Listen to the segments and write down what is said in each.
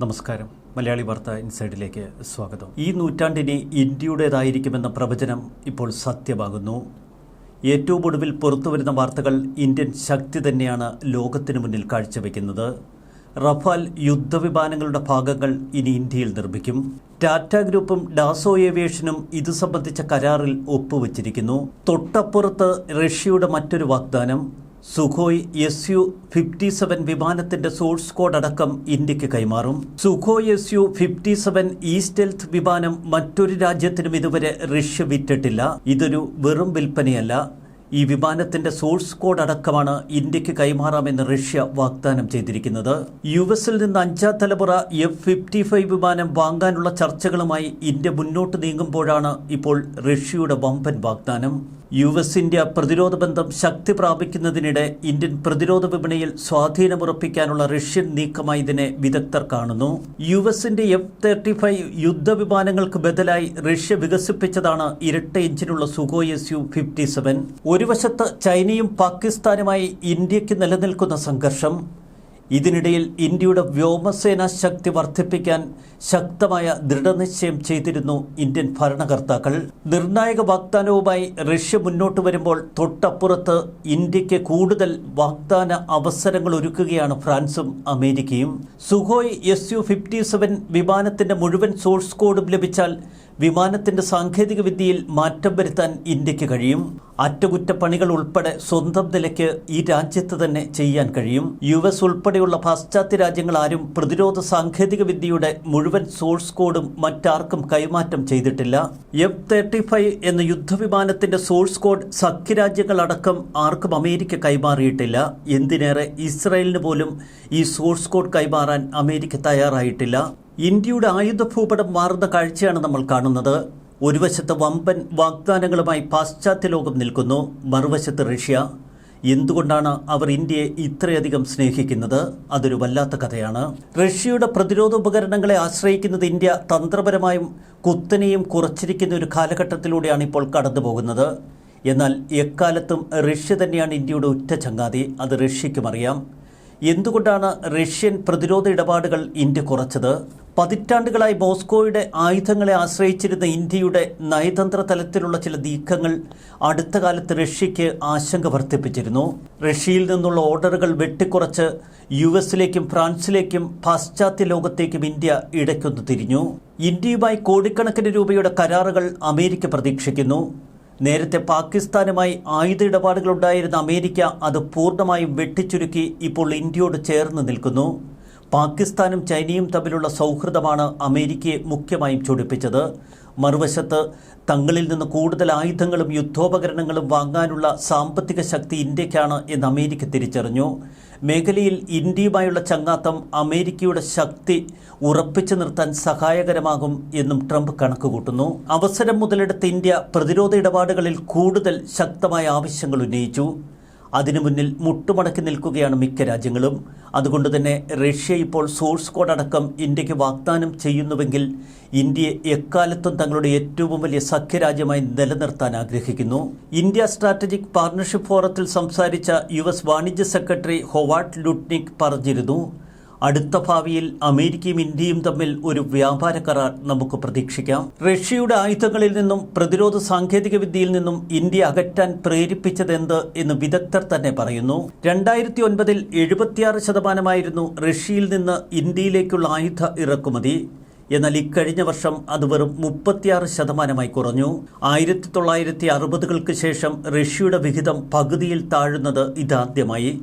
നമസ്കാരം. മലയാളി വാർത്ത ഇൻസൈഡിലേക്ക് സ്വാഗതം. ഈ നൂറ്റാണ്ടിനെ ഇന്ത്യയുടേതായിരിക്കുമെന്ന പ്രവചനം ഇപ്പോൾ സത്യമാകുന്നു. ഏറ്റവും ഒടുവിൽ പുറത്തുവരുന്ന വാർത്തകൾ ഇന്ത്യൻ ശക്തി തന്നെയാണ് ലോകത്തിനു മുന്നിൽ കാഴ്ചവെക്കുന്നത്. റഫാൽ യുദ്ധവിമാനങ്ങളുടെ ഭാഗങ്ങൾ ഇനി ഇന്ത്യയിൽ നിർമ്മിക്കും. ടാറ്റ ഗ്രൂപ്പും ഡാസോ ഏവിയേഷനും ഇത് സംബന്ധിച്ച കരാറിൽ ഒപ്പുവച്ചിരിക്കുന്നു. തൊട്ടപ്പുറത്ത് റഷ്യയുടെ മറ്റൊരു വാഗ്ദാനം Sukhoi S U fifty seven വിമാനത്തിന്റെ സോഴ്സ് കോഡ് അടക്കം ഇന്ത്യയ്ക്ക് കൈമാറും. Sukhoi S U fifty seven E stealth വിമാനം മറ്റൊരു രാജ്യത്തിനും ഇതുവരെ റഷ്യ വിറ്റിട്ടില്ല. ഇതൊരു വെറും വിൽപ്പനയല്ല. ഈ വിമാനത്തിന്റെ സോഴ്സ് കോഡ് അടക്കമാണ് ഇന്ത്യയ്ക്ക് കൈമാറാമെന്ന് റഷ്യ വാഗ്ദാനം ചെയ്തിരിക്കുന്നത്. യു എസിൽ നിന്ന് അഞ്ചാം തലമുറ എഫ് ഫിഫ്റ്റി ഫൈവ് വിമാനം വാങ്ങാനുള്ള ചർച്ചകളുമായി ഇന്ത്യ മുന്നോട്ട് നീങ്ങുമ്പോഴാണ് ഇപ്പോൾ റഷ്യയുടെ വമ്പൻ വാഗ്ദാനം. യു എസ് ഇന്ത്യ പ്രതിരോധ ബന്ധം ശക്തി പ്രാപിക്കുന്നതിനിടെ ഇന്ത്യൻ പ്രതിരോധ വിപണിയിൽ സ്വാധീനമുറപ്പിക്കാനുള്ള റഷ്യൻ നീക്കമായി ഇതിനെ വിദഗ്ധർ കാണുന്നു. യു എസിന്റെ എഫ് തേർട്ടി ഫൈവ് യുദ്ധവിമാനങ്ങൾക്ക് ബദലായി റഷ്യ വികസിപ്പിച്ചതാണ് ഇരട്ട എഞ്ചിനുള്ള Sukhoi S U fifty seven. ഒരു വശത്ത് ചൈനയും പാകിസ്ഥാനുമായി ഇന്ത്യയ്ക്ക് നിലനിൽക്കുന്ന സംഘർഷം ഇതിനിടയിൽ ഇന്ത്യയുടെ വ്യോമസേന ശക്തി വർദ്ധിപ്പിക്കാൻ ശക്തമായ ദൃഢനിശ്ചയം ചെയ്തിരുന്നു ഇന്ത്യൻ ഭരണകർത്താക്കൾ. നിർണായക വാഗ്ദാനവുമായി റഷ്യ മുന്നോട്ട് വരുമ്പോൾ തൊട്ടപ്പുറത്ത് ഇന്ത്യയ്ക്ക് കൂടുതൽ വാഗ്ദാന അവസരങ്ങൾ ഒരുക്കുകയാണ് ഫ്രാൻസും അമേരിക്കയും. Sukhoi S U fifty seven വിമാനത്തിന്റെ മുഴുവൻ സോഴ്സ് കോഡും ലഭിച്ചാൽ വിമാനത്തിന്റെ സാങ്കേതിക വിദ്യയിൽ മാറ്റം വരുത്താൻ ഇന്ത്യയ്ക്ക് കഴിയും. അറ്റകുറ്റപ്പണികൾ ഉൾപ്പെടെ സ്വന്തം നിലയ്ക്ക് ഈ രാജ്യത്ത് തന്നെ ചെയ്യാൻ കഴിയും. യു എസ് ഉൾപ്പെടെയുള്ള പാശ്ചാത്യ രാജ്യങ്ങൾ ആരും പ്രതിരോധ സാങ്കേതിക വിദ്യയുടെ മുഴുവൻ സോഴ്സ് കോഡും മറ്റാർക്കും കൈമാറ്റം ചെയ്തിട്ടില്ല. എഫ് തേർട്ടി ഫൈവ് എന്ന യുദ്ധവിമാനത്തിന്റെ സോഴ്സ് കോഡ് സഖ്യരാജ്യങ്ങളടക്കം ആർക്കും അമേരിക്ക കൈമാറിയിട്ടില്ല. എന്തിനേറെ ഇസ്രായേലിന് പോലും ഈ സോഴ്സ് കോഡ് കൈമാറാൻ അമേരിക്ക തയ്യാറായിട്ടില്ല. ഇന്ത്യയുടെ ആയുധ ഭൂപടം മാറുന്ന കാഴ്ചയാണ് നമ്മൾ കാണുന്നത്. ഒരു വശത്ത് വമ്പൻ വാഗ്ദാനങ്ങളുമായി പാശ്ചാത്യ ലോകം നിൽക്കുന്നു മറുവശത്ത് റഷ്യ. എന്തുകൊണ്ടാണ് അവർ ഇന്ത്യയെ ഇത്രയധികം സ്നേഹിക്കുന്നത്? അതൊരു വല്ലാത്ത കഥയാണ്. റഷ്യയുടെ പ്രതിരോധ ഉപകരണങ്ങളെ ആശ്രയിക്കുന്നത് ഇന്ത്യ തന്ത്രപരമായും കുത്തനെയും കുറച്ചിരിക്കുന്ന ഒരു കാലഘട്ടത്തിലൂടെയാണ് ഇപ്പോൾ കടന്നു പോകുന്നത് എന്നാൽ എക്കാലത്തും റഷ്യ തന്നെയാണ് ഇന്ത്യയുടെ ഉറ്റ ചങ്ങാതി അത് റഷ്യയ്ക്കും അറിയാം. എന്തുകൊണ്ടാണ് റഷ്യൻ പ്രതിരോധ ഇടപാടുകൾ ഇന്ത്യ കുറച്ചത്? പതിറ്റാണ്ടുകളായി ബോസ്കോയുടെ ആയുധങ്ങളെ ആശ്രയിച്ചിരുന്ന ഇന്ത്യയുടെ നയതന്ത്ര തലത്തിലുള്ള ചില നീക്കങ്ങൾ അടുത്ത കാലത്ത് റഷ്യയ്ക്ക് ആശങ്ക വർദ്ധിപ്പിച്ചിരുന്നു. റഷ്യയിൽ നിന്നുള്ള ഓർഡറുകൾ വെട്ടിക്കുറച്ച് യു എസിലേക്കും ഫ്രാൻസിലേക്കും പാശ്ചാത്യ ലോകത്തേക്കും ഇന്ത്യ ഇടയ്ക്കൊന്ന് തിരിഞ്ഞു. ഇന്ത്യയുമായി കോടിക്കണക്കിന് രൂപയുടെ കരാറുകൾ അമേരിക്ക പ്രതീക്ഷിക്കുന്നു. നേരത്തെ പാകിസ്ഥാനുമായി ആയുധ ഇടപാടുകളുണ്ടായിരുന്ന അമേരിക്ക അത് പൂർണമായും വെട്ടിച്ചുരുക്കി ഇപ്പോൾ ഇന്ത്യയോട് ചേർന്ന് നിൽക്കുന്നു. പാകിസ്ഥാനും ചൈനയും തമ്മിലുള്ള സൗഹൃദമാണ് അമേരിക്കയെ മുഖ്യമായും ചൊടിപ്പിച്ചത്. മറുവശത്ത് തങ്ങളിൽ നിന്ന് കൂടുതൽ ആയുധങ്ങളും യുദ്ധോപകരണങ്ങളും വാങ്ങാനുള്ള സാമ്പത്തിക ശക്തി ഇന്ത്യക്കാണ് എന്ന് അമേരിക്ക തിരിച്ചറിഞ്ഞു. മേഖലയിൽ ഇന്ത്യയുമായുള്ള ചങ്ങാത്തം അമേരിക്കയുടെ ശക്തി ഉറപ്പിച്ചു നിർത്താൻ സഹായകരമാകും എന്നും ട്രംപ് കണക്കുകൂട്ടുന്നു. അവസരം മുതലെടുത്ത് ഇന്ത്യ പ്രതിരോധ ഇടപാടുകളിൽ കൂടുതൽ ശക്തമായ ആവശ്യങ്ങൾ ഉന്നയിച്ചു. അതിനു മുന്നിൽ മുട്ടുമടക്കി നിൽക്കുകയാണ് മിക്ക രാജ്യങ്ങളും. അതുകൊണ്ട് തന്നെ റഷ്യ ഇപ്പോൾ സോഴ്സ് കോഡ് അടക്കം ഇന്ത്യയ്ക്ക് വാഗ്ദാനം ചെയ്യുന്നുവെങ്കിൽ ഇന്ത്യയെ എക്കാലത്തും തങ്ങളുടെ ഏറ്റവും വലിയ സഖ്യരാജ്യമായി നിലനിർത്താൻ ആഗ്രഹിക്കുന്നു. ഇന്ത്യ സ്ട്രാറ്റജിക് പാർട്ണർഷിപ്പ് ഫോറത്തിൽ സംസാരിച്ച യു വാണിജ്യ സെക്രട്ടറി ഹൊവാട്ട് ലുട്നിക് പറഞ്ഞിരുന്നു അടുത്ത ഭാവിയിൽ അമേരിക്കയും ഇന്ത്യയും തമ്മിൽ ഒരു വ്യാപാര കരാർ നമുക്ക് പ്രതീക്ഷിക്കാം. റഷ്യയുടെ ആയുധങ്ങളിൽ നിന്നും പ്രതിരോധ സാങ്കേതിക വിദ്യയിൽ നിന്നും ഇന്ത്യ അകറ്റാൻ പ്രേരിപ്പിച്ചതെന്ത് എന്ന് വിദഗ്ധർ തന്നെ പറയുന്നു. രണ്ടായിരത്തി ഒൻപതിൽ എഴുപത്തിയാറ് ശതമാനമായിരുന്നു റഷ്യയിൽ നിന്ന് ഇന്ത്യയിലേക്കുള്ള ആയുധ ഇറക്കുമതി. എന്നാൽ ഇക്കഴിഞ്ഞ വർഷം അത് വെറും മുപ്പത്തിയാറ് ശതമാനമായി കുറഞ്ഞു. ആയിരത്തി തൊള്ളായിരത്തി അറുപതുകൾക്ക് ശേഷം റഷ്യയുടെ വിഹിതം പകുതിയിൽ താഴുന്നത് ഇതാദ്യമായി.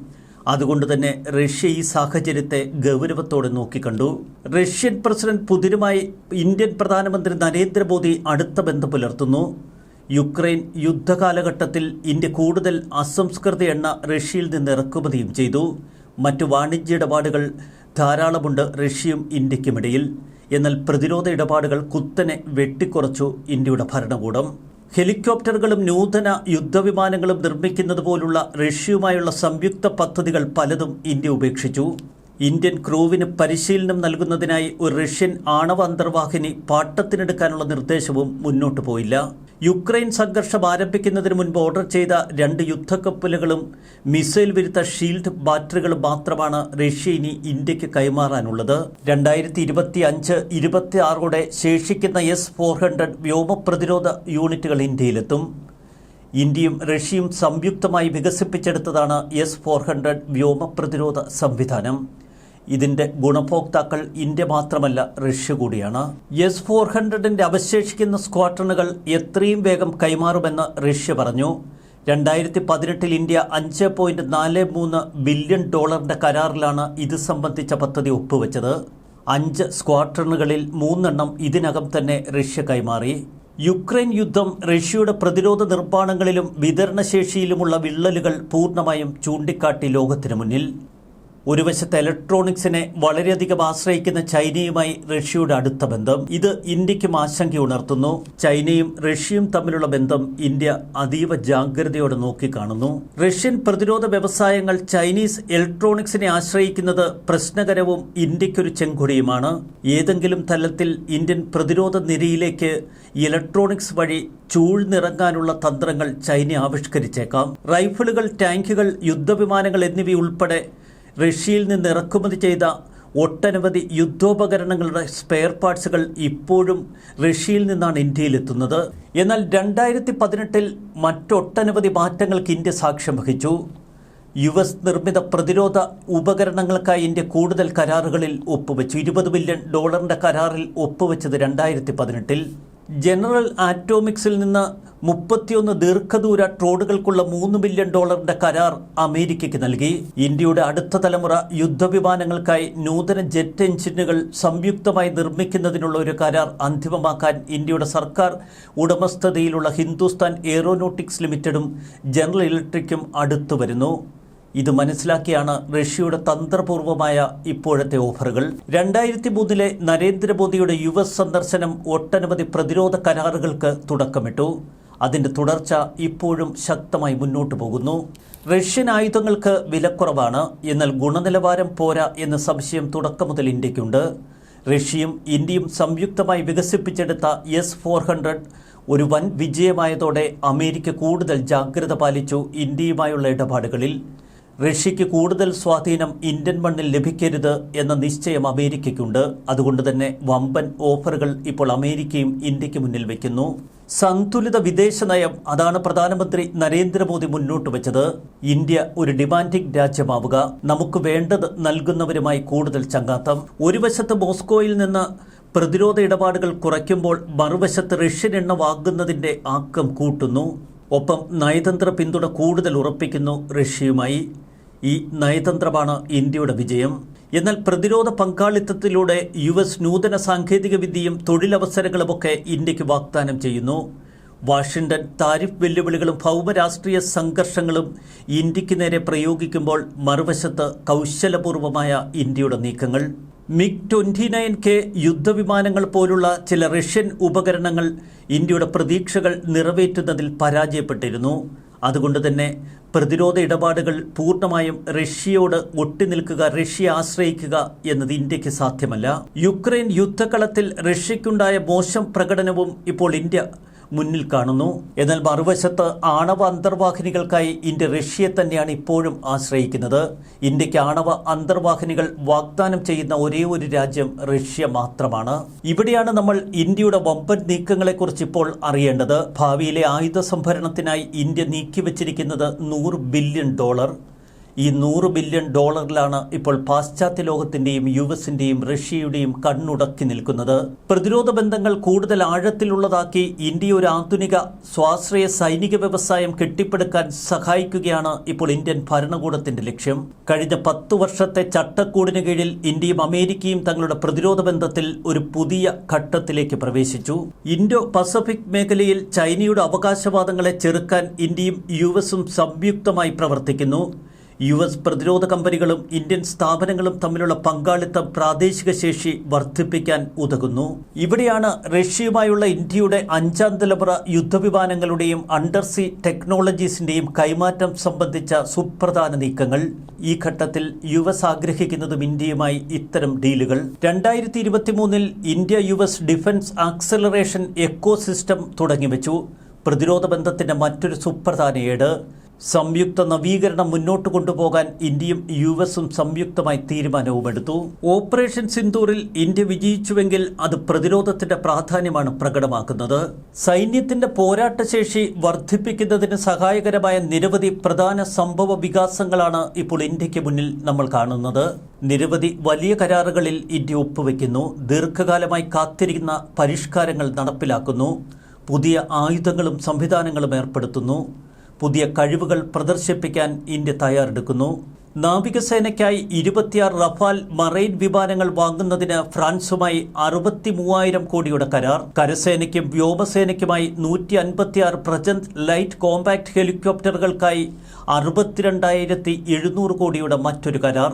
അതുകൊണ്ട് തന്നെ റഷ്യ ഈ സാഹചര്യത്തെ ഗൗരവത്തോടെ നോക്കിക്കണ്ടു. റഷ്യൻ പ്രസിഡന്റ് പുതിനുമായി ഇന്ത്യൻ പ്രധാനമന്ത്രി നരേന്ദ്രമോദി അടുത്ത ബന്ധം പുലർത്തുന്നു. യുക്രൈൻ യുദ്ധകാലഘട്ടത്തിൽ ഇന്ത്യ കൂടുതൽ അസംസ്കൃത എണ്ണ റഷ്യയിൽ നിന്ന് ഇറക്കുമതിയും ചെയ്തു. മറ്റു വാണിജ്യ ഇടപാടുകൾ ധാരാളമുണ്ട് റഷ്യയും ഇന്ത്യക്കുമിടയിൽ എന്നാൽ പ്രതിരോധ ഇടപാടുകൾ കുത്തനെ വെട്ടിക്കുറച്ചു ഇന്ത്യയുടെ ഭരണകൂടം. ഹെലികോപ്റ്ററുകളും നൂതന യുദ്ധവിമാനങ്ങളും നിർമ്മിക്കുന്നത് പോലുള്ള റഷ്യയുമായുള്ള സംയുക്ത പദ്ധതികൾ പലതും ഇന്ത്യ ഉപേക്ഷിച്ചു. ഇന്ത്യൻ ക്രൂവിന് പരിശീലനം നൽകുന്നതിനായി ഒരു റഷ്യൻ ആണവ അന്തർവാഹിനി പാട്ടത്തിനെടുക്കാനുള്ള നിർദ്ദേശവും മുന്നോട്ടു പോയില്ല. യുക്രൈൻ സംഘർഷം ആരംഭിക്കുന്നതിന് മുൻപ് ഓർഡർ ചെയ്ത രണ്ട് യുദ്ധക്കപ്പലുകളും മിസൈൽ വിരുദ്ധ ഷീൽഡ് ബാറ്ററികളും മാത്രമാണ് റഷ്യ ഇനി ഇന്ത്യയ്ക്ക് കൈമാറാനുള്ളത്. രണ്ടായിരത്തി ഇരുപത്തി അഞ്ച് ഇരുപത്തി ആറോടെ ശേഷിക്കുന്ന എസ് ഫോർ ഹൺഡ്രഡ് വ്യോമ പ്രതിരോധ യൂണിറ്റുകൾ ഇന്ത്യയിലെത്തും. ഇന്ത്യയും റഷ്യയും സംയുക്തമായി വികസിപ്പിച്ചെടുത്തതാണ് എസ് ഫോർ ഹൺഡ്രഡ് വ്യോമ പ്രതിരോധ സംവിധാനം. ഇതിന്റെ ഗുണഭോക്താക്കൾ ഇന്ത്യ മാത്രമല്ല റഷ്യ കൂടിയാണ്. എസ് ഫോർ ഹൺഡ്രഡിന്റെ അവശേഷിക്കുന്ന സ്ക്വാഡ്രണുകൾ എത്രയും വേഗം കൈമാറുമെന്ന് റഷ്യ പറഞ്ഞു. രണ്ടായിരത്തി പതിനെട്ടിൽ ഇന്ത്യ അഞ്ച് പോയിന്റ് നാല് മൂന്ന് ബില്യൺ ഡോളറിന്റെ കരാറിലാണ് ഇത് സംബന്ധിച്ച പദ്ധതി ഒപ്പുവെച്ചത്. അഞ്ച് സ്ക്വാഡ്രണുകളിൽ മൂന്നെണ്ണം ഇതിനകം തന്നെ റഷ്യ കൈമാറി. യുക്രൈൻ യുദ്ധം റഷ്യയുടെ പ്രതിരോധ നിർമ്മാണങ്ങളിലും വിതരണശേഷിയിലുമുള്ള വിള്ളലുകൾ പൂർണമായും ചൂണ്ടിക്കാട്ടി ലോകത്തിനു മുന്നിൽ. ഒരു വശത്ത് ഇലക്ട്രോണിക്സിനെ വളരെയധികം ആശ്രയിക്കുന്ന ചൈനയുമായി റഷ്യയുടെ അടുത്ത ബന്ധം. ഇത് ഇന്ത്യക്കും ആശങ്കയുണർത്തുന്നു ചൈനയും റഷ്യയും തമ്മിലുള്ള ബന്ധം ഇന്ത്യ അതീവ ജാഗ്രതയോടെ നോക്കിക്കാണുന്നു. റഷ്യൻ പ്രതിരോധ വ്യവസായങ്ങൾ ചൈനീസ് ഇലക്ട്രോണിക്സിനെ ആശ്രയിക്കുന്നത് പ്രശ്നകരവും ഇന്ത്യക്കൊരു ചെങ്കൊടിയുമാണ്. ഏതെങ്കിലും തലത്തിൽ ഇന്ത്യൻ പ്രതിരോധ നിരയിലേക്ക് ഇലക്ട്രോണിക്സ് വഴി ചൂഴ്ന്നിറങ്ങാനുള്ള തന്ത്രങ്ങൾ ചൈന ആവിഷ്കരിച്ചേക്കാം. റൈഫിളുകൾ ടാങ്കുകൾ യുദ്ധവിമാനങ്ങൾ എന്നിവയുൾപ്പെടെ റഷ്യയിൽ നിന്ന് ഇറക്കുമതി ചെയ്ത ഒട്ടനവധി യുദ്ധോപകരണങ്ങളുടെ സ്പെയർ പാർട്സുകൾ ഇപ്പോഴും റഷ്യയിൽ നിന്നാണ് ഇന്ത്യയിലെത്തുന്നത്. എന്നാൽ രണ്ടായിരത്തി പതിനെട്ടിൽ മറ്റൊട്ടനവധി മാറ്റങ്ങൾക്ക് ഇന്ത്യ സാക്ഷ്യം വഹിച്ചു. യു എസ് നിർമ്മിത പ്രതിരോധ ഉപകരണങ്ങൾക്കായി ഇന്ത്യ കൂടുതൽ കരാറുകളിൽ ഒപ്പുവെച്ചു. ഇരുപത് ബില്യൺ ഡോളറിന്റെ കരാറിൽ ഒപ്പുവെച്ചത് രണ്ടായിരത്തി പതിനെട്ടിൽ ജനറൽ ആറ്റോമിക്സിൽ നിന്ന് മുപ്പത്തിയൊന്ന് ദീർഘദൂര ട്രോഡുകൾക്കുള്ള മൂന്ന് ബില്യൺ ഡോളറിന്റെ കരാർ അമേരിക്കയ്ക്ക് നൽകി. ഇന്ത്യയുടെ അടുത്ത തലമുറ യുദ്ധവിമാനങ്ങൾക്കായി നൂതന ജെറ്റ് എഞ്ചിനുകൾ സംയുക്തമായി നിർമ്മിക്കുന്നതിനുള്ള ഒരു കരാർ അന്തിമമാക്കാൻ ഇന്ത്യയുടെ സർക്കാർ ഉടമസ്ഥതയിലുള്ള ഹിന്ദുസ്ഥാൻ എയ്റോനോട്ടിക്സ് ലിമിറ്റഡും ജനറൽ ഇലക്ട്രിക്കും അടുത്തു വരുന്നു ഇത് മനസ്സിലാക്കിയാണ് റഷ്യയുടെ തന്ത്രപൂർവമായ ഇപ്പോഴത്തെ ഓഫറുകൾ. രണ്ടായിരത്തി മൂന്നിലെ നരേന്ദ്രമോദിയുടെ യു എസ് സന്ദർശനം ഒട്ടനവധി പ്രതിരോധ കരാറുകൾക്ക് തുടക്കമിട്ടു. അതിന്റെ തുടർച്ച ഇപ്പോഴും ശക്തമായി മുന്നോട്ടു പോകുന്നു. റഷ്യൻ ആയുധങ്ങൾക്ക് വിലക്കുറവാണ്. എന്നാൽ ഗുണനിലവാരം പോരാ എന്ന സംശയം തുടക്കം മുതൽ ഇന്ത്യക്കുണ്ട്. റഷ്യയും ഇന്ത്യയും സംയുക്തമായി വികസിപ്പിച്ചെടുത്ത എസ് ഫോർ ഹൺഡ്രഡ് ഒരു വൻ വിജയമായതോടെ അമേരിക്ക കൂടുതൽ ജാഗ്രത പാലിച്ചു ഇന്ത്യയുമായുള്ള ഇടപാടുകളിൽ. റഷ്യയ്ക്ക് കൂടുതൽ സ്വാധീനം ഇന്ത്യൻ മണ്ണിൽ ലഭിക്കരുത് എന്ന നിശ്ചയം അമേരിക്കയ്ക്കുണ്ട്. അതുകൊണ്ട് തന്നെ വമ്പൻ ഓഫറുകൾ ഇപ്പോൾ അമേരിക്കയും ഇന്ത്യയ്ക്ക് മുന്നിൽ വയ്ക്കുന്നു സന്തുലിത വിദേശ നയം അതാണ് പ്രധാനമന്ത്രി നരേന്ദ്രമോദി മുന്നോട്ട് വെച്ചത്. ഇന്ത്യ ഒരു ഡിമാൻഡിംഗ് രാജ്യമാവുക. നമുക്ക് വേണ്ടത് നൽകുന്നവരുമായി കൂടുതൽ ചങ്ങാത്തം. ഒരു വശത്ത് മോസ്കോയിൽ നിന്ന് പ്രതിരോധ ഇടപാടുകൾ കുറയ്ക്കുമ്പോൾ മറുവശത്ത് റഷ്യൻ എണ്ണ വാങ്ങുന്നതിന്റെ ആക്കം കൂട്ടുന്നു. ഒപ്പം നയതന്ത്ര പിന്തുണ കൂടുതൽ ഉറപ്പിക്കുന്നു റഷ്യയുമായി. ഈ നയതന്ത്രമാണ് ഇന്ത്യയുടെ വിജയം. എന്നാൽ പ്രതിരോധ പങ്കാളിത്തത്തിലൂടെ യു എസ് നൂതന സാങ്കേതികവിദ്യയും തൊഴിലവസരങ്ങളുമൊക്കെ ഇന്ത്യയ്ക്ക് വാഗ്ദാനം ചെയ്യുന്നു. വാഷിംഗ്ടൺ താരിഫ് വെല്ലുവിളികളും ഭൗമരാഷ്ട്രീയ സംഘർഷങ്ങളും ഇന്ത്യയ്ക്ക് നേരെ പ്രയോഗിക്കുമ്പോൾ മറുവശത്ത് കൗശലപൂർവമായ ഇന്ത്യയുടെ നീക്കങ്ങൾ. മിഗ് ട്വന്റി നയൻ കെ യുദ്ധവിമാനങ്ങൾ പോലുള്ള ചില റഷ്യൻ ഉപകരണങ്ങൾ ഇന്ത്യയുടെ പ്രതീക്ഷകൾ നിറവേറ്റുന്നതിൽ പരാജയപ്പെട്ടിരുന്നു. അതുകൊണ്ട് തന്നെ പ്രതിരോധ ഇടപാടുകൾ പൂർണമായും റഷ്യയോട് ഒട്ടിനിൽക്കുക റഷ്യ ആശ്രയിക്കുക എന്നത് ഇന്ത്യയ്ക്ക് സാധ്യമല്ല. യുക്രൈൻ യുദ്ധക്കളത്തിൽ റഷ്യയ്ക്കുണ്ടായ മോശം പ്രകടനവും ഇപ്പോൾ ഇന്ത്യ മുന്നിൽ കാണുന്നു. എന്നാൽ മറുവശത്ത് ആണവ അന്തർവാഹിനികൾക്കായി ഇന്ത്യ റഷ്യയെ തന്നെയാണ് ഇപ്പോഴും ആശ്രയിക്കുന്നത്. ഇന്ത്യയ്ക്ക് ആണവ അന്തർവാഹിനികൾ വാഗ്ദാനം ചെയ്യുന്ന ഒരേ ഒരു രാജ്യം റഷ്യ മാത്രമാണ്. ഇവിടെയാണ് നമ്മൾ ഇന്ത്യയുടെ വമ്പൻ നീക്കങ്ങളെക്കുറിച്ച് ഇപ്പോൾ അറിയേണ്ടത്. ഭാവിയിലെ ആയുധ സംഭരണത്തിനായി ഇന്ത്യ നീക്കിവച്ചിരിക്കുന്നത് നൂറ് ബില്യൺ ഡോളർ. ഈ നൂറ് ബില്യൺ ഡോളറിലാണ് ഇപ്പോൾ പാശ്ചാത്യ ലോകത്തിന്റെയും യു എസിന്റെയും റഷ്യയുടെയും കണ്ണുടക്കി നിൽക്കുന്നത്. പ്രതിരോധ ബന്ധങ്ങൾ കൂടുതൽ ആഴത്തിലുള്ളതാക്കി ഇന്ത്യ ഒരു ആധുനിക സ്വാശ്രയ സൈനിക വ്യവസായം കെട്ടിപ്പടുക്കാൻ സഹായിക്കുകയാണ് ഇപ്പോൾ ഇന്ത്യൻ ഭരണകൂടത്തിന്റെ ലക്ഷ്യം. കഴിഞ്ഞ പത്ത് വർഷത്തെ ചട്ടക്കൂടിന് കീഴിൽ ഇന്ത്യയും അമേരിക്കയും തങ്ങളുടെ പ്രതിരോധ ബന്ധത്തിൽ ഒരു പുതിയ ഘട്ടത്തിലേക്ക് പ്രവേശിച്ചു. ഇൻഡോ പസഫിക് മേഖലയിൽ ചൈനയുടെ അവകാശവാദങ്ങളെ ചെറുക്കാൻ ഇന്ത്യയും യു എസും സംയുക്തമായി പ്രവർത്തിക്കുന്നു. യു എസ് പ്രതിരോധ കമ്പനികളും ഇന്ത്യൻ സ്ഥാപനങ്ങളും തമ്മിലുള്ള പങ്കാളിത്തം പ്രാദേശിക ശേഷി വർദ്ധിപ്പിക്കാൻ ഉതകുന്നു. ഇവിടെയാണ് റഷ്യയുമായുള്ള ഇന്ത്യയുടെ അഞ്ചാം തലമുറ യുദ്ധവിമാനങ്ങളുടെയും അണ്ടർസി ടെക്നോളജീസിന്റെയും കൈമാറ്റം സംബന്ധിച്ച സുപ്രധാന നീക്കങ്ങൾ. ഈ ഘട്ടത്തിൽ യു എസ് ആഗ്രഹിക്കുന്നതും ഇന്ത്യയുമായി ഇത്തരം ഡീലുകൾ. രണ്ടായിരത്തി ഇരുപത്തിമൂന്നിൽ India U S defence acceleration ecosystem തുടങ്ങിവെച്ചു. പ്രതിരോധ ബന്ധത്തിന്റെ മറ്റൊരു സുപ്രധാന ഏട് സംയുക്ത നവീകരണം മുന്നോട്ട് കൊണ്ടുപോകാൻ ഇന്ത്യയും യു എസും സംയുക്തമായി തീരുമാനവുമെടുത്തു ഓപ്പറേഷൻ സിന്ദൂറിൽ ഇന്ത്യ വിജയിച്ചുവെങ്കിൽ അത് പ്രതിരോധത്തിന്റെ പ്രാധാന്യമാണ് പ്രകടമാക്കുന്നത്. സൈന്യത്തിന്റെ പോരാട്ടശേഷി വർദ്ധിപ്പിക്കുന്നതിന് സഹായകരമായ നിരവധി പ്രധാന സംഭവ വികാസങ്ങളാണ് ഇപ്പോൾ ഇന്ത്യയ്ക്ക് മുന്നിൽ നമ്മൾ കാണുന്നത്. നിരവധി വലിയ കരാറുകളിൽ ഇന്ത്യ ഒപ്പുവെക്കുന്നു. ദീർഘകാലമായി കാത്തിരിക്കുന്ന പരിഷ്കാരങ്ങൾ നടപ്പിലാക്കുന്നു. പുതിയ ആയുധങ്ങളും സംവിധാനങ്ങളും ഏർപ്പെടുത്തുന്നു. പുതിയ കഴിവുകൾ പ്രദർശിപ്പിക്കാൻ ഇന്ത്യ തയ്യാറെടുക്കുന്നു. നാവികസേനയ്ക്കായി ഇരുപത്തിയാറ് റഫാൽ മറൈൻ വിമാനങ്ങൾ വാങ്ങുന്നതിന് ഫ്രാൻസുമായി അറുപത്തി മൂവായിരം കോടിയുടെ കരാർ. കരസേനയ്ക്കും വ്യോമസേനയ്ക്കുമായി നൂറ്റി അൻപത്തിയാറ് പ്രജന്ത് ലൈറ്റ് കോമ്പാക്ട് ഹെലികോപ്റ്ററുകൾക്കായി അറുപത്തിരണ്ടായിരത്തി എഴുന്നൂറ് കോടിയുടെ മറ്റൊരു കരാർ.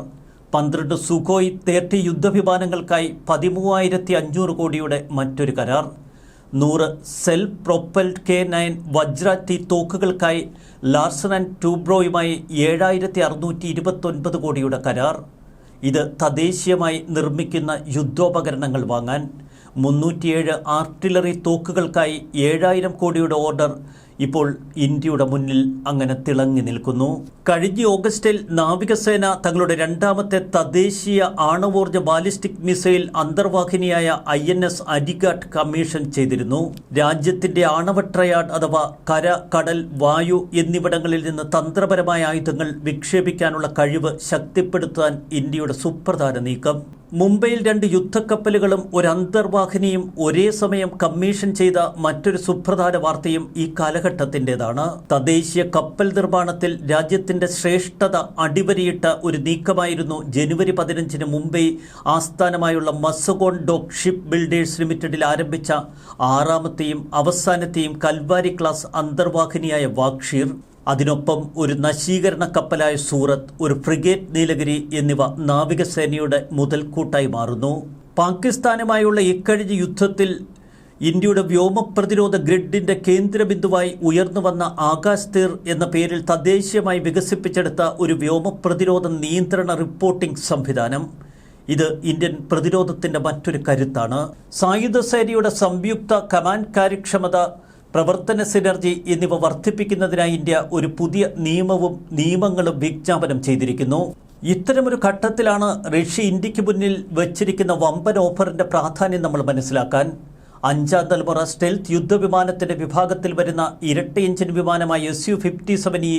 പന്ത്രണ്ട് സുഖോയ് തേർട്ടി യുദ്ധവിമാനങ്ങൾക്കായി പതിമൂവായിരത്തി അഞ്ഞൂറ് കോടിയുടെ മറ്റൊരു കരാർ. നൂറ് self propelled K nine Vajra T തോക്കുകൾക്കായി Larsen and ട്യൂബ്രോയുമായി ഏഴായിരത്തി അറുന്നൂറ്റി ഇരുപത്തൊൻപത് കോടിയുടെ കരാർ. ഇത് തദ്ദേശീയമായി നിർമ്മിക്കുന്ന യുദ്ധോപകരണങ്ങൾ വാങ്ങാൻ. മുന്നൂറ്റിയേഴ് ആർട്ടിലറി തോക്കുകൾക്കായി ഏഴായിരം കോടിയുടെ ഓർഡർ ഇപ്പോൾ ഇന്ത്യയുടെ മുന്നിൽ അങ്ങനെ തിളങ്ങി നിൽക്കുന്നു. കഴിഞ്ഞ ഓഗസ്റ്റിൽ നാവികസേന തങ്ങളുടെ രണ്ടാമത്തെ തദ്ദേശീയ ആണവോർജ ballistic missile അന്തർവാഹിനിയായ I N S Arighat commission ചെയ്തിരുന്നു. രാജ്യത്തിന്റെ ആണവ ട്രയാഡ് അഥവാ കര കടൽ വായു എന്നിവിടങ്ങളിൽ നിന്ന് തന്ത്രപരമായ ആയുധങ്ങൾ വിക്ഷേപിക്കാനുള്ള കഴിവ് ശക്തിപ്പെടുത്താൻ ഇന്ത്യയുടെ സുപ്രധാന നീക്കം. മുംബൈയിൽ രണ്ട് യുദ്ധക്കപ്പലുകളും ഒരു അന്തർവാഹിനിയും ഒരേ സമയം കമ്മീഷൻ ചെയ്ത മറ്റൊരു സുപ്രധാന വാർത്തയും ഈ കാലഘട്ടത്തിന്റെതാണ് തദ്ദേശീയ കപ്പൽ നിർമ്മാണത്തിൽ രാജ്യത്തിന്റെ ശ്രേഷ്ഠത അടിവരയിട്ട ഒരു നീക്കമായിരുന്നു ജനുവരി പതിനഞ്ചിന് മുംബൈ ആസ്ഥാനമായുള്ള മസഗോൺ ഡോക് ഷിപ്പ് ബിൽഡേഴ്സ് ലിമിറ്റഡിൽ ആരംഭിച്ച ആറാമത്തെയും അവസാനത്തെയും കൽവാരി ക്ലാസ് അന്തർവാഹിനിയായ വാക്ഷീർ അതിനൊപ്പം ഒരു നശീകരണ കപ്പലായ സൂറത്ത് ഒരു ഫ്രിഗേറ്റ് നീലഗിരി എന്നിവ നാവികസേനയുടെ മുതൽക്കൂട്ടായി മാറുന്നു. പാകിസ്ഥാനുമായുള്ള ഇക്കഴിഞ്ഞ യുദ്ധത്തിൽ ഇന്ത്യയുടെ വ്യോമപ്രതിരോധ ഗ്രിഡിന്റെ കേന്ദ്രബിന്ദുവായി ഉയർന്നു വന്ന ആകാശ് തീർ എന്ന പേരിൽ തദ്ദേശീയമായി വികസിപ്പിച്ചെടുത്ത ഒരു വ്യോമപ്രതിരോധ നിയന്ത്രണ റിപ്പോർട്ടിംഗ് സംവിധാനം. ഇത് ഇന്ത്യൻ പ്രതിരോധത്തിന്റെ മറ്റൊരു കരുത്താണ്. സായുധ സേനയുടെ സംയുക്ത കമാൻഡ് കാര്യക്ഷമത പ്രവർത്തന സിനർജി എന്നിവ വർദ്ധിപ്പിക്കുന്നതിനായി ഇന്ത്യ ഒരു പുതിയ നിയമവും നിയമങ്ങളും വിജ്ഞാപനം ചെയ്തിരിക്കുന്നു. ഇത്തരമൊരു ഘട്ടത്തിലാണ് റഷ്യ ഇന്ത്യയ്ക്ക് മുന്നിൽ വച്ചിരിക്കുന്ന വമ്പൻ ഓഫറിന്റെ പ്രാധാന്യം നമ്മൾ മനസ്സിലാക്കാൻ അഞ്ചാം തലമുറ സ്റ്റെൽത്ത് യുദ്ധവിമാനത്തിന്റെ വിഭാഗത്തിൽ വരുന്ന ഇരട്ട engine വിമാനമായ S U fifty seven E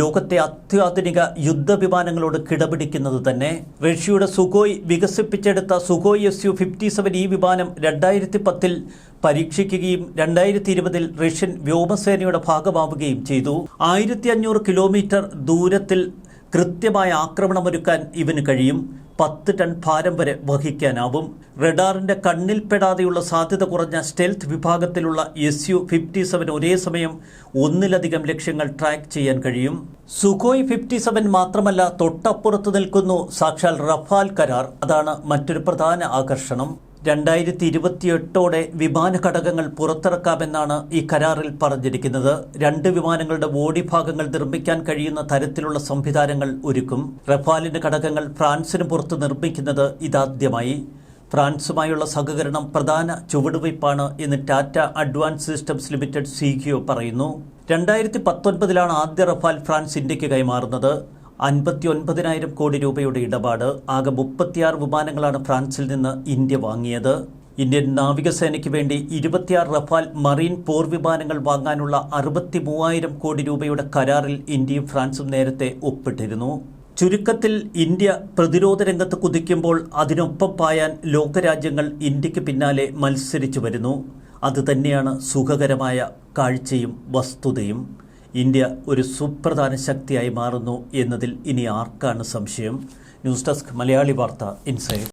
ലോകത്തെ അത്യാധുനിക യുദ്ധവിമാനങ്ങളോട് കിടപിടിക്കുന്നത് തന്നെ. റഷ്യയുടെ സുഖോയ് വികസിപ്പിച്ചെടുത്ത Sukhoi S U fifty seven E വിമാനം രണ്ടായിരത്തി പത്തിൽ പരീക്ഷിക്കുകയും രണ്ടായിരത്തി ഇരുപതിൽ റഷ്യൻ വ്യോമസേനയുടെ ഭാഗമാവുകയും ചെയ്തു. ആയിരത്തി അഞ്ഞൂറ് കിലോമീറ്റർ ദൂരത്തിൽ കൃത്യമായ ആക്രമണമൊരുക്കാൻ ഇവന് കഴിയും. പത്ത് ടൺ ഭാരം വരെ വഹിക്കാനാവും. റഡാറിന്റെ കണ്ണിൽപ്പെടാതെയുള്ള സാധ്യത കുറഞ്ഞ സ്റ്റെൽത്ത് വിഭാഗത്തിലുള്ള എസ് യു ഫിഫ്റ്റി സെവൻ ഒരേ സമയം ഒന്നിലധികം ലക്ഷ്യങ്ങൾ ട്രാക്ക് ചെയ്യാൻ കഴിയും. സുഖോയ് ഫിഫ്റ്റി സെവൻ മാത്രമല്ല തൊട്ടപ്പുറത്ത് നിൽക്കുന്നു സാക്ഷാൽ റഫാൽ കരാർ. അതാണ് മറ്റൊരു പ്രധാന ആകർഷണം. രണ്ടായിരത്തി ഇരുപത്തിയെട്ടോടെ വിമാന ഘടകങ്ങൾ പുറത്തിറക്കാമെന്നാണ് ഈ കരാറിൽ പറഞ്ഞിരിക്കുന്നത്. രണ്ട് വിമാനങ്ങളുടെ ബോഡി ഭാഗങ്ങൾ നിർമ്മിക്കാൻ കഴിയുന്ന തരത്തിലുള്ള സംവിധാനങ്ങൾ ഒരുക്കും. റഫാലിന്റെ ഘടകങ്ങൾ ഫ്രാൻസിന് പുറത്ത് നിർമ്മിക്കുന്നത് ഇതാദ്യമായി. ഫ്രാൻസുമായുള്ള സഹകരണം പ്രധാന ചുവടുവയ്പ്പാണ് എന്ന് Tata advance systems limited C പറയുന്നു. രണ്ടായിരത്തി പത്തൊൻപതിലാണ് ആദ്യ റഫാൽ ഫ്രാൻസ് ഇന്ത്യയ്ക്ക് കൈമാറുന്നത്. അൻപത്തി ഒൻപതിനായിരം കോടി രൂപയുടെ ഇടപാട് ആകെ മുപ്പത്തിയാറ് വിമാനങ്ങളാണ് ഫ്രാൻസിൽ നിന്ന് ഇന്ത്യ വാങ്ങിയത്. ഇന്ത്യൻ നാവികസേനയ്ക്ക് വേണ്ടി ഇരുപത്തിയാറ് റഫാൽ മറീൻ പോർ വിമാനങ്ങൾ വാങ്ങാനുള്ള അറുപത്തി മൂവായിരം കോടി രൂപയുടെ കരാറിൽ ഇന്ത്യയും ഫ്രാൻസും നേരത്തെ ഒപ്പിട്ടിരുന്നു. ചുരുക്കത്തിൽ ഇന്ത്യ പ്രതിരോധ രംഗത്ത് കുതിക്കുമ്പോൾ അതിനൊപ്പം പായാൻ ലോകരാജ്യങ്ങൾ ഇന്ത്യയ്ക്ക് പിന്നാലെ മത്സരിച്ചു വരുന്നു. അതുതന്നെയാണ് സുഖകരമായ കാഴ്ചയും വസ്തുതയും. ഇന്ത്യ ഒരു സുപ്രധാന ശക്തിയായി മാറുന്നു എന്നതിൽ ഇനി ആർക്കാണ് സംശയം? ന്യൂസ് ഡെസ്ക് മലയാളി വാർത്ത ഇൻസൈഡ്.